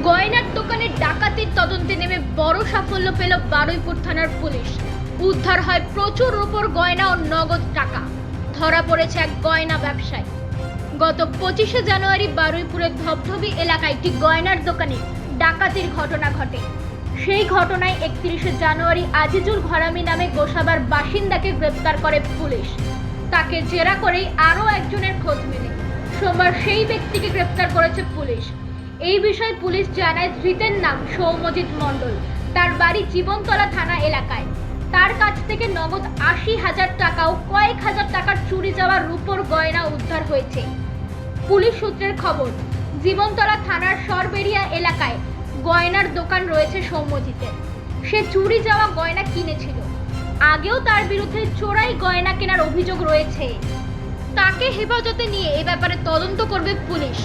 গয়নার দোকানে ডাকাতির তদন্তে নেমে বড় সাফল্য পেল বারুইপুর থানার পুলিশ। উদ্ধার হয় প্রচুর রূপোর গয়না ও নগদ টাকা। ধরা পড়েছে এক গয়না ব্যবসায়ী। গত পঁচিশে জানুয়ারি বারুইপুরের ধবধবি এলাকায় একটি গয়নার দোকানে ডাকাতির ঘটনা ঘটে। সেই ঘটনায় একত্রিশে জানুয়ারি আজিজুল ঘরামি নামে গোসাবার বাসিন্দাকে গ্রেপ্তার করে পুলিশ। তাকে জেরা করেই আরও একজনের খোঁজ মেলে। সোমবার সেই ব্যক্তিকে গ্রেপ্তার করেছে পুলিশ। এই বিষয়ে পুলিশ জানায় ধৃতের নাম সৌমজিৎ মণ্ডল। তার বাড়ি জীবনতলা থানা এলাকায়। তার কাছ থেকে নগদ আশি হাজার টাকা ও কয়েক হাজার টাকার চুরি যাওয়া রূপোর গয়না উদ্ধার হয়েছে। পুলিশ সূত্রের খবর, জীবনতলা থানার সরবেরিয়া এলাকায় গয়নার দোকান রয়েছে সৌম্যজিতের সে চুরি যাওয়া গয়না কিনেছিল। আগেও তার বিরুদ্ধে চোরাই গয়না কেনার অভিযোগ রয়েছে। তাকে হেফাজতে নিয়ে এ ব্যাপারে তদন্ত করবে পুলিশ।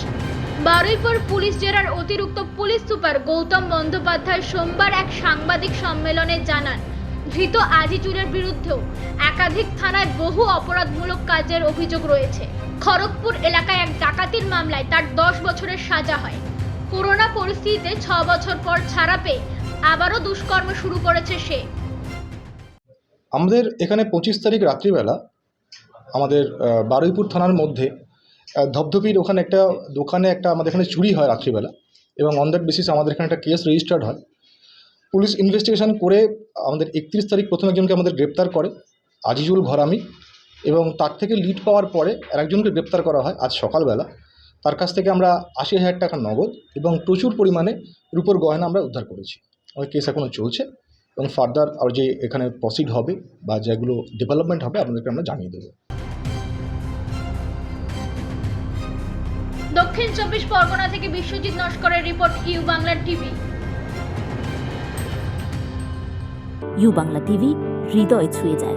বারুইপুর পুলিশ জেলার অতিরিক্ত পুলিশ সুপার গৌতম বন্দ্যোপাধ্যায় সোমবার এক সাংবাদিক সম্মেলনে জানান, ধৃত আজিজুলের বিরুদ্ধেও একাধিক থানায় বহু অপরাধমূলক কাজের অভিযোগ রয়েছে। খড়গপুর এলাকায় এক ডাকাতির মামলায় তার দশ বছরের সাজা হয়। করোনা পরিস্থিতিতে ছ বছর পর ছাড়া পেয়ে আবারও দুষ্কর্ম শুরু করেছে সে। আমাদের এখানে পঁচিশ তারিখ রাত্রিবেলা আমাদের বারুইপুর থানার মধ্যে ধপধপির ওখানে একটা দোকানে একটা আমাদের এখানে চুরি হয় রাত্রিবেলা এবং অন দ্যাট বেসিস আমাদের এখানে একটা কেস রেজিস্টার্ড হয়। পুলিশ ইনভেস্টিগেশন করে আমাদের একত্রিশ তারিখ প্রথম একজনকে আমাদের গ্রেপ্তার করে, আজিজুল ঘরামি এবং তার থেকে লিড পাওয়ার পরে আরেকজনকে গ্রেপ্তার করা হয় আজ সকালবেলা। তার কাছ থেকে আমরা আশি হাজার টাকা নগদ এবং প্রচুর পরিমাণে রূপোর গয়না আমরা উদ্ধার করেছি। আমাদের কেস এখনও চলছে এবং ফার্দার আর যে এখানে প্রসিড হবে বা যেগুলো ডেভেলপমেন্ট হবে আপনাদেরকে আমরা জানিয়ে দেবো। দক্ষিণ চব্বিশ পরগনা থেকে Biswajit নস্করের report U Bangla TV. U Bangla TV, হৃদয় ছুঁয়ে যায়।